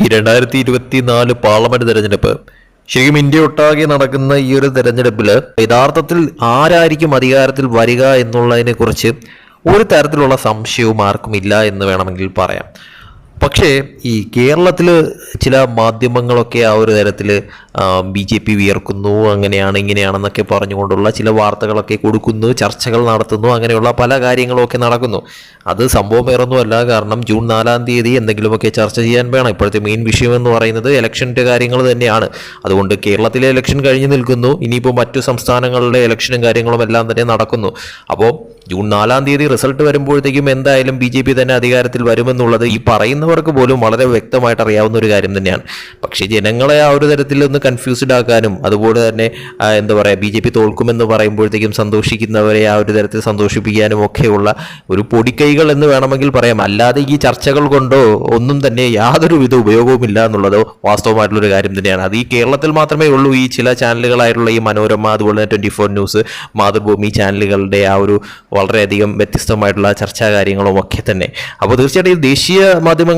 ഈ രണ്ടായിരത്തി ഇരുപത്തി നാല് പാർലമെന്റ് തെരഞ്ഞെടുപ്പ് ശരിക്കും ഇന്ത്യ ഒട്ടാകെ നടക്കുന്ന ഈ ഒരു തെരഞ്ഞെടുപ്പിൽ യഥാർത്ഥത്തിൽ ആരായിരിക്കും അധികാരത്തിൽ വരിക എന്നുള്ളതിനെ കുറിച്ച് ഒരു തരത്തിലുള്ള സംശയവും ആർക്കും ഇല്ല എന്ന് വേണമെങ്കിൽ പറയാം. പക്ഷേ ഈ കേരളത്തിൽ ചില മാധ്യമങ്ങളൊക്കെ ആ ഒരു തരത്തിൽ ബി ജെ പി വിയർക്കുന്നു അങ്ങനെയാണ് ഇങ്ങനെയാണെന്നൊക്കെ പറഞ്ഞുകൊണ്ടുള്ള ചില വാർത്തകളൊക്കെ കൊടുക്കുന്നു ചർച്ചകൾ നടത്തുന്നു അങ്ങനെയുള്ള പല കാര്യങ്ങളൊക്കെ നടക്കുന്നു. അത് സംഭവം വേറൊന്നുമല്ല. കാരണം ജൂൺ നാലാം തീയതി എന്തെങ്കിലുമൊക്കെ ചർച്ച ചെയ്യാൻ വേണം. ഇപ്പോഴത്തെ മെയിൻ വിഷയം എന്ന് പറയുന്നത് ഇലക്ഷന്റെ കാര്യങ്ങൾ തന്നെയാണ്. അതുകൊണ്ട് കേരളത്തിലെ ഇലക്ഷൻ കഴിഞ്ഞു നിൽക്കുന്നു. ഇനിയിപ്പോൾ മറ്റു സംസ്ഥാനങ്ങളിലെ ഇലക്ഷനും കാര്യങ്ങളും എല്ലാം തന്നെ നടക്കുന്നു. അപ്പോൾ ജൂൺ നാലാം തീയതി റിസൾട്ട് വരുമ്പോഴത്തേക്കും എന്തായാലും ബി ജെ പി തന്നെ അധികാരത്തിൽ വരുമെന്നുള്ളത് ഈ പറയുന്നവർക്ക് പോലും വളരെ വ്യക്തമായിട്ട് അറിയാവുന്ന ഒരു കാര്യം തന്നെയാണ്. പക്ഷേ ജനങ്ങളെ ആ ഒരു തരത്തിൽ ഒന്ന് കൺഫ്യൂസ്ഡ് ആക്കാനും അതുപോലെ തന്നെ എന്താ പറയുക ബി ജെ പി തോൽക്കുമെന്ന് പറയുമ്പോഴത്തേക്കും സന്തോഷിക്കുന്നവരെ ആ ഒരു തരത്തിൽ സന്തോഷിപ്പിക്കാനും ഒക്കെയുള്ള ഒരു പൊടിക്കൈകൾ എന്ന് വേണമെങ്കിൽ പറയാം. അല്ലാതെ ഈ ചർച്ചകൾ കൊണ്ടോ ഒന്നും തന്നെ യാതൊരു വിധ ഉപയോഗവുമില്ല എന്നുള്ളത് വാസ്തവമായിട്ടുള്ളൊരു കാര്യം തന്നെയാണ്. അത് ഈ കേരളത്തിൽ മാത്രമേ ഉള്ളൂ. ഈ ചില ചാനലുകളായിട്ടുള്ള ഈ മനോരമ അതുപോലെ തന്നെ ട്വന്റി ഫോർ ന്യൂസ് മാതൃഭൂമി ചാനലുകളുടെ ആ ഒരു വളരെയധികം വ്യത്യസ്തമായിട്ടുള്ള ചർച്ചാ കാര്യങ്ങളും ഒക്കെ തന്നെ. അപ്പോൾ തീർച്ചയായിട്ടും ഈ ദേശീയ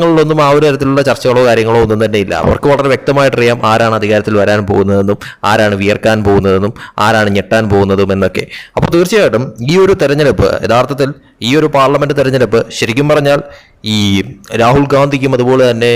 മാധ്യമങ്ങളിലൊന്നും ആ ഒരു തരത്തിലുള്ള ചർച്ചകളോ കാര്യങ്ങളോ ഒന്നും തന്നെ ഇല്ല. അവർക്ക് വളരെ വ്യക്തമായിട്ടറിയാം ആരാണ് അധികാരത്തിൽ വരാൻ പോകുന്നതെന്നും ആരാണ് വിയർക്കാൻ പോകുന്നതെന്നും ആരാണ് ഞെട്ടാൻ പോകുന്നതും എന്നൊക്കെ. അപ്പോൾ തീർച്ചയായിട്ടും ഈ ഒരു തെരഞ്ഞെടുപ്പ് യഥാർത്ഥത്തിൽ ഈ ഒരു പാർലമെന്റ് തെരഞ്ഞെടുപ്പ് ശരിക്കും പറഞ്ഞാൽ ഈ രാഹുൽ ഗാന്ധിക്കും അതുപോലെ തന്നെ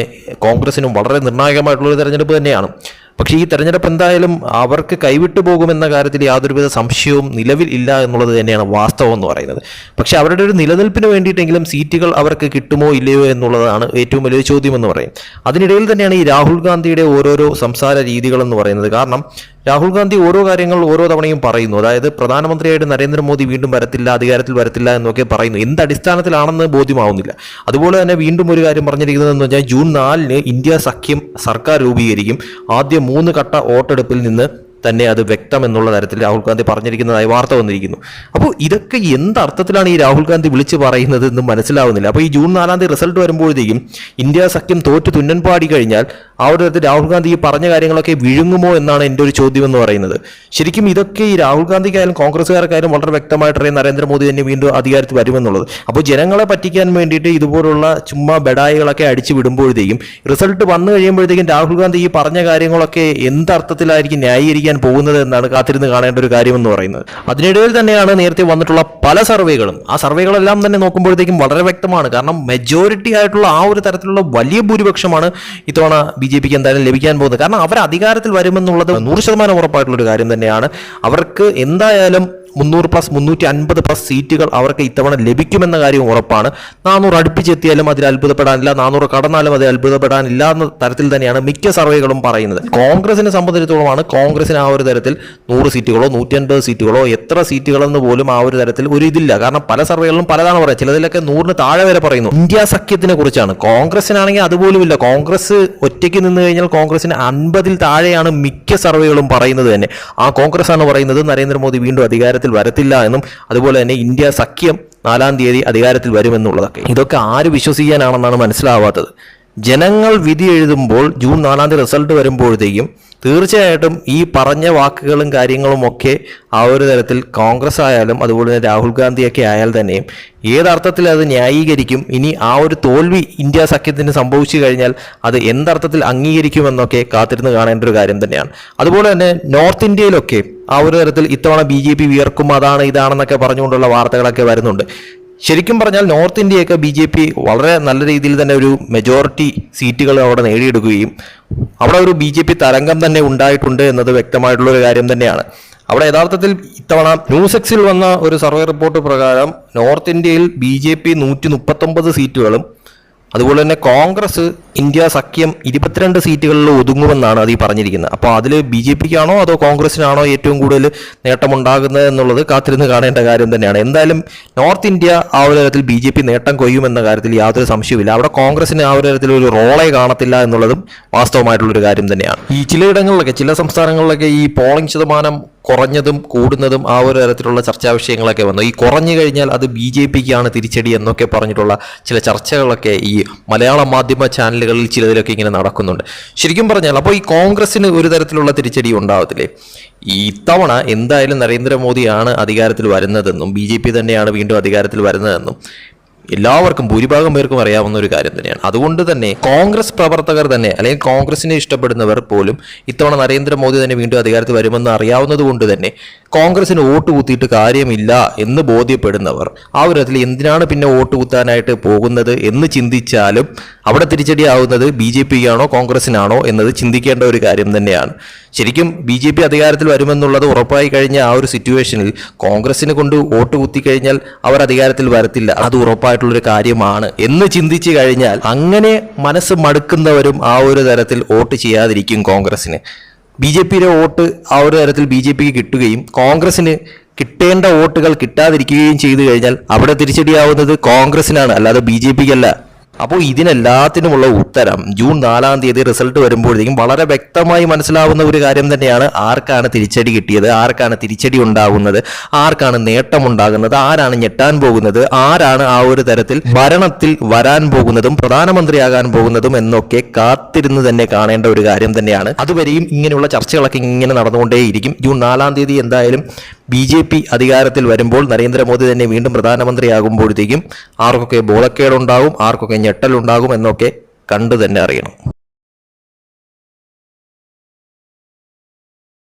കോൺഗ്രസിനും വളരെ നിർണായകമായിട്ടുള്ള ഒരു തെരഞ്ഞെടുപ്പ് തന്നെയാണ്. പക്ഷേ ഈ തെരഞ്ഞെടുപ്പ് എന്തായാലും അവർക്ക് കൈവിട്ടു പോകുമെന്ന കാര്യത്തിൽ യാതൊരുവിധ സംശയവും നിലവിൽ ഇല്ല എന്നുള്ളത് തന്നെയാണ് വാസ്തവം എന്ന് പറയുന്നത്. പക്ഷേ അവരുടെ ഒരു നിലനിൽപ്പിന് വേണ്ടിയിട്ടെങ്കിലും സീറ്റുകൾ അവർക്ക് കിട്ടുമോ ഇല്ലയോ എന്നുള്ളതാണ് ഏറ്റവും വലിയ ചോദ്യം എന്ന് പറയും. അതിനിടയിൽ തന്നെയാണ് ഈ രാഹുൽ ഗാന്ധിയുടെ ഓരോരോ സംസാര രീതികൾ എന്ന് പറയുന്നത്. കാരണം രാഹുൽ ഗാന്ധി ഓരോ കാര്യങ്ങൾ ഓരോ തവണയും പറയുന്നു. അതായത് പ്രധാനമന്ത്രിയായിട്ട് നരേന്ദ്രമോദി വീണ്ടും വരത്തില്ല അധികാരത്തിൽ വരത്തില്ല എന്നൊക്കെ പറയുന്നു. എന്ത് അടിസ്ഥാനത്തിലാണെന്ന് ബോധ്യമാവുന്നില്ല. അതുപോലെ തന്നെ വീണ്ടും ഒരു കാര്യം പറഞ്ഞിരിക്കുന്നത് എന്ന് വെച്ചാൽ ജൂൺ നാലിന് ഇന്ത്യ സഖ്യം സർക്കാർ രൂപീകരിക്കും. ആദ്യ മൂന്ന് ഘട്ട വോട്ടെടുപ്പിൽ നിന്ന് തന്നെ അത് വ്യക്തം എന്നുള്ള തരത്തിൽ രാഹുൽ ഗാന്ധി പറഞ്ഞിരിക്കുന്നതായി വാർത്ത വന്നിരിക്കുന്നു. അപ്പോൾ ഇതൊക്കെ എന്ത് അർത്ഥത്തിലാണ് ഈ രാഹുൽ ഗാന്ധി വിളിച്ചു പറയുന്നത് എന്ന് മനസ്സിലാവുന്നില്ല. അപ്പോൾ ഈ ജൂൺ നാലാം തീയതി റിസൾട്ട് വരുമ്പോഴത്തേക്കും ഇന്ത്യ സഖ്യം തോറ്റു തുന്നൻപാടി കഴിഞ്ഞാൽ ആ ഒരു തരത്തിൽ രാഹുൽ ഗാന്ധി ഈ പറഞ്ഞ കാര്യങ്ങളൊക്കെ വിഴുങ്ങുമോ എന്നാണ് എന്റെ ഒരു ചോദ്യം എന്ന് പറയുന്നത്. ശരിക്കും ഇതൊക്കെ ഈ രാഹുൽ ഗാന്ധിക്കായാലും കോൺഗ്രസ്സുകാർക്കായാലും വളരെ വ്യക്തമായിട്ടറിയാം നരേന്ദ്രമോദി തന്നെ വീണ്ടും അധികാരത്തിൽ വരുമെന്നുള്ളത്. അപ്പോൾ ജനങ്ങളെ പറ്റിക്കാൻ വേണ്ടിയിട്ട് ഇതുപോലുള്ള ചുമ്മാ ബെഡായികളൊക്കെ അടിച്ചു വിടുമ്പോഴത്തേക്കും റിസൾട്ട് വന്നു കഴിയുമ്പോഴത്തേക്കും രാഹുൽ ഗാന്ധി ഈ പറഞ്ഞ കാര്യങ്ങളൊക്കെ എന്തർത്ഥത്തിലായിരിക്കും ന്യായീകരിക്കാൻ പോകുന്നത് എന്നാണ് കാത്തിരുന്ന് കാണേണ്ട ഒരു കാര്യമെന്ന് പറയുന്നത്. അതിനിടയിൽ തന്നെയാണ് നേരത്തെ വന്നിട്ടുള്ള പല സർവേകളും. ആ സർവേകളെല്ലാം തന്നെ നോക്കുമ്പോഴത്തേക്കും വളരെ വ്യക്തമാണ്. കാരണം മെജോറിറ്റി ആയിട്ടുള്ള ആ ഒരു തരത്തിലുള്ള വലിയ ഭൂരിപക്ഷമാണ് ഇത്തവണ ബി ജെ പിക്ക് എന്തായാലും ലഭിക്കാൻ പോകുന്നത്. കാരണം അവർ അധികാരത്തിൽ വരുമെന്നുള്ളത് നൂറ് ശതമാനം ഉറപ്പായിട്ടുള്ള ഒരു കാര്യം തന്നെയാണ്. അവർക്ക് എന്തായാലും മുന്നൂറ് പ്ലസ് മുന്നൂറ്റി അൻപത് പ്ലസ് സീറ്റുകൾ അവർക്ക് ഇത്തവണ ലഭിക്കുമെന്ന കാര്യം ഉറപ്പാണ്. നാനൂറ് അടുപ്പിച്ചെത്തിയാലും അതിൽ അത്ഭുതപ്പെടാനില്ല. നാനൂറ് കടന്നാലും അതിൽ അത്ഭുതപ്പെടാനില്ല എന്ന തരത്തിൽ തന്നെയാണ് മിക്ക സർവേകളും പറയുന്നത്. കോൺഗ്രസിനെ സംബന്ധിച്ചിടത്തോളമാണ് കോൺഗ്രസിന് ആ ഒരു തരത്തിൽ നൂറ് സീറ്റുകളോ നൂറ്റി അൻപത് സീറ്റുകളോ എത്ര സീറ്റുകളെന്ന് പോലും ആ ഒരു തരത്തിൽ ഒരു ഇതില്ല. കാരണം പല സർവേകളിലും പലതാണ് പറയുക ചിലതിലൊക്കെ നൂറിന് താഴെ വരെ പറയുന്നു. ഇന്ത്യ സഖ്യത്തിനെ കുറിച്ചാണ്. കോൺഗ്രസിനാണെങ്കിൽ അതുപോലും ഇല്ല കോൺഗ്രസ് ഒറ്റയ്ക്ക് നിന്ന് കഴിഞ്ഞാൽ കോൺഗ്രസിന് അൻപതിൽ താഴെയാണ് മിക്ക സർവേകളും പറയുന്നത് തന്നെ. ആ കോൺഗ്രസ് ആണ് പറയുന്നത്. നരേന്ദ്രമോദി വീണ്ടും അധികാരത്തിൽ വരത്തില്ല എന്നും അതുപോലെ തന്നെ ഇന്ത്യ സഖ്യം നാലാം തീയതി അധികാരത്തിൽ വരുമെന്നുള്ളതൊക്കെ. ഇതൊക്കെ ആര് വിശ്വസിക്കാനാണെന്നാണ് മനസ്സിലാവാത്തത്. ജനങ്ങൾ വിധി എഴുതുമ്പോൾ ജൂൺ നാലാം തീയതി റിസൾട്ട് വരുമ്പോഴത്തേക്കും തീർച്ചയായിട്ടും ഈ പറഞ്ഞ വാക്കുകളും കാര്യങ്ങളും ഒക്കെ ആ ഒരു തരത്തിൽ കോൺഗ്രസ് ആയാലും അതുപോലെ തന്നെ രാഹുൽ ഗാന്ധിയൊക്കെ ആയാൽ തന്നെയും ഏതർത്ഥത്തിൽ അത് ന്യായീകരിക്കും? ഇനി ആ ഒരു തോൽവി ഇന്ത്യ സഖ്യത്തിന് സംഭവിച്ചു കഴിഞ്ഞാൽ അത് എന്തർത്ഥത്തിൽ അംഗീകരിക്കുമെന്നൊക്കെ കാത്തിരുന്ന് കാണേണ്ട ഒരു കാര്യം തന്നെയാണ്. അതുപോലെ തന്നെ നോർത്ത് ഇന്ത്യയിലൊക്കെ ആ ഒരു തരത്തിൽ ഇത്തവണ ബി ജെ പി വിയർക്കും അതാണ് ഇതാണെന്നൊക്കെ പറഞ്ഞുകൊണ്ടുള്ള വാർത്തകളൊക്കെ വരുന്നുണ്ട്. ശരിക്കും പറഞ്ഞാൽ നോർത്ത് ഇന്ത്യയൊക്കെ ബി ജെ പി വളരെ നല്ല രീതിയിൽ തന്നെ ഒരു മെജോറിറ്റി സീറ്റുകൾ അവിടെ നേടിയെടുക്കുകയും അവിടെ ഒരു ബി ജെ പി തരംഗം തന്നെ ഉണ്ടായിട്ടുണ്ട് എന്നത് വ്യക്തമായിട്ടുള്ള ഒരു കാര്യം തന്നെയാണ്. അവിടെ യഥാർത്ഥത്തിൽ ഇത്തവണ ന്യൂസ് എക്സിൽ വന്ന ഒരു സർവേ റിപ്പോർട്ട് പ്രകാരം നോർത്ത് ഇന്ത്യയിൽ ബി ജെ പി നൂറ്റി മുപ്പത്തൊമ്പത് സീറ്റുകളും അതുപോലെ തന്നെ കോൺഗ്രസ് ഇന്ത്യ സഖ്യം ഇരുപത്തിരണ്ട് സീറ്റുകളിൽ ഒതുങ്ങുമെന്നാണ് അത് ഈ പറഞ്ഞിരിക്കുന്നത്. അപ്പോൾ അതിൽ ബി ജെ പിക്കാണോ അതോ കോൺഗ്രസിനാണോ ഏറ്റവും കൂടുതൽ നേട്ടമുണ്ടാകുന്നത് എന്നുള്ളത് കാത്തിരുന്ന് കാണേണ്ട കാര്യം തന്നെയാണ്. എന്തായാലും നോർത്ത് ഇന്ത്യ ആ ഒരു തരത്തിൽ ബി ജെ പി നേട്ടം കൊയ്യുമെന്ന കാര്യത്തിൽ യാതൊരു സംശയവുമില്ല. അവിടെ കോൺഗ്രസിന് ആ ഒരു തരത്തിൽ ഒരു റോളേ കാണത്തില്ല എന്നുള്ളതും വാസ്തവമായിട്ടുള്ളൊരു കാര്യം തന്നെയാണ്. ഈ ചിലയിടങ്ങളിലൊക്കെ ചില സംസ്ഥാനങ്ങളിലൊക്കെ ഈ പോളിംഗ് ശതമാനം കുറഞ്ഞതും കൂടുന്നതും ആ ഒരു തരത്തിലുള്ള ചർച്ചാ വിഷയങ്ങളൊക്കെ വന്നു. ഈ കുറഞ്ഞു കഴിഞ്ഞാൽ അത് ബി ജെ പിക്കാണ് തിരിച്ചടി എന്നൊക്കെ പറഞ്ഞിട്ടുള്ള ചില ചർച്ചകളൊക്കെ ഈ മലയാള മാധ്യമ ചാനലുകളിൽ ചിലതിലൊക്കെ ഇങ്ങനെ നടക്കുന്നുണ്ട്. ശരിക്കും പറഞ്ഞാൽ അപ്പോൾ ഈ കോൺഗ്രസ്സിന് ഒരു തരത്തിലുള്ള തിരിച്ചടി ഉണ്ടാവത്തില്ലേ? ഈ ഇത്തവണ എന്തായാലും നരേന്ദ്രമോദിയാണ് അധികാരത്തിൽ വരുന്നതെന്നും ബി ജെ പി തന്നെയാണ് വീണ്ടും അധികാരത്തിൽ വരുന്നതെന്നും എല്ലാവർക്കും ഭൂരിഭാഗം പേർക്കും അറിയാവുന്ന ഒരു കാര്യം തന്നെയാണ്. അതുകൊണ്ട് തന്നെ കോൺഗ്രസ് പ്രവർത്തകർ തന്നെ അല്ലെങ്കിൽ കോൺഗ്രസിനെ ഇഷ്ടപ്പെടുന്നവർ പോലും ഇത്തവണ നരേന്ദ്രമോദി തന്നെ വീണ്ടും അധികാരത്തിൽ വരുമെന്ന് അറിയാവുന്നത് കൊണ്ട് തന്നെ കോൺഗ്രസിന് വോട്ട് കുത്തിയിട്ട് കാര്യമില്ല എന്ന് ബോധ്യപ്പെടുന്നവർ ആ ഒരു തരത്തിൽ എന്തിനാണ് പിന്നെ വോട്ട് കുത്താനായിട്ട് പോകുന്നത് എന്ന് ചിന്തിച്ചാലും അവിടെ തിരിച്ചടിയാവുന്നത് ബി ജെ പിക്കാണോ കോൺഗ്രസിനാണോ എന്നത് ചിന്തിക്കേണ്ട ഒരു കാര്യം തന്നെയാണ്. ശരിക്കും ബി ജെ പി അധികാരത്തിൽ വരുമെന്നുള്ളത് ഉറപ്പായി കഴിഞ്ഞ ആ ഒരു സിറ്റുവേഷനിൽ കോൺഗ്രസിന് കൊണ്ട് വോട്ട് കുത്തിക്കഴിഞ്ഞാൽ അവർ അധികാരത്തിൽ വരത്തില്ല. അത് ഉറപ്പായിട്ടുള്ളൊരു കാര്യമാണ്. എന്ന് ചിന്തിച്ചു കഴിഞ്ഞാൽ അങ്ങനെ മനസ്സ് മടുക്കുന്നവരും ആ ഒരു തരത്തിൽ വോട്ട് ചെയ്യാതിരിക്കും കോൺഗ്രസിന്. ബി ജെ പിയുടെ വോട്ട് ആ ഒരു തരത്തിൽ ബി ജെ പിക്ക് കിട്ടുകയും കോൺഗ്രസിന് കിട്ടേണ്ട വോട്ടുകൾ കിട്ടാതിരിക്കുകയും ചെയ്തു കഴിഞ്ഞാൽ അവിടെ തിരിച്ചടിയാവുന്നത് കോൺഗ്രസിനാണ്. അല്ലാതെ ബി ജെ പിക്കല്ല. അപ്പോൾ ഇതിനെല്ലാത്തിനുമുള്ള ഉത്തരം ജൂൺ നാലാം തീയതി റിസൾട്ട് വരുമ്പോഴത്തേക്കും വളരെ വ്യക്തമായി മനസ്സിലാവുന്ന ഒരു കാര്യം തന്നെയാണ് ആർക്കാണ് തിരിച്ചടി കിട്ടിയത് ആർക്കാണ് തിരിച്ചടി ഉണ്ടാകുന്നത് ആർക്കാണ് നേട്ടമുണ്ടാകുന്നത് ആരാണ് ഞെട്ടാൻ പോകുന്നത് ആരാണ് ആ ഒരു തരത്തിൽ ഭരണത്തിൽ വരാൻ പോകുന്നതും പ്രധാനമന്ത്രിയാകാൻ പോകുന്നതും എന്നൊക്കെ കാത്തിരുന്ന് തന്നെ കാണേണ്ട ഒരു കാര്യം തന്നെയാണ്. അതുവരെയും ഇങ്ങനെയുള്ള ചർച്ചകളൊക്കെ ഇങ്ങനെ നടന്നുകൊണ്ടേയിരിക്കും. ജൂൺ നാലാം തീയതി എന്തായാലും ബി ജെ പി അധികാരത്തിൽ വരുമ്പോൾ നരേന്ദ്രമോദി തന്നെ വീണ്ടും പ്രധാനമന്ത്രിയാകുമ്പോഴത്തേക്കും ആർക്കൊക്കെ ബോളക്കേടുണ്ടാകും ആർക്കൊക്കെ ഞെട്ടലുണ്ടാകും എന്നൊക്കെ കണ്ടു തന്നെ അറിയണം.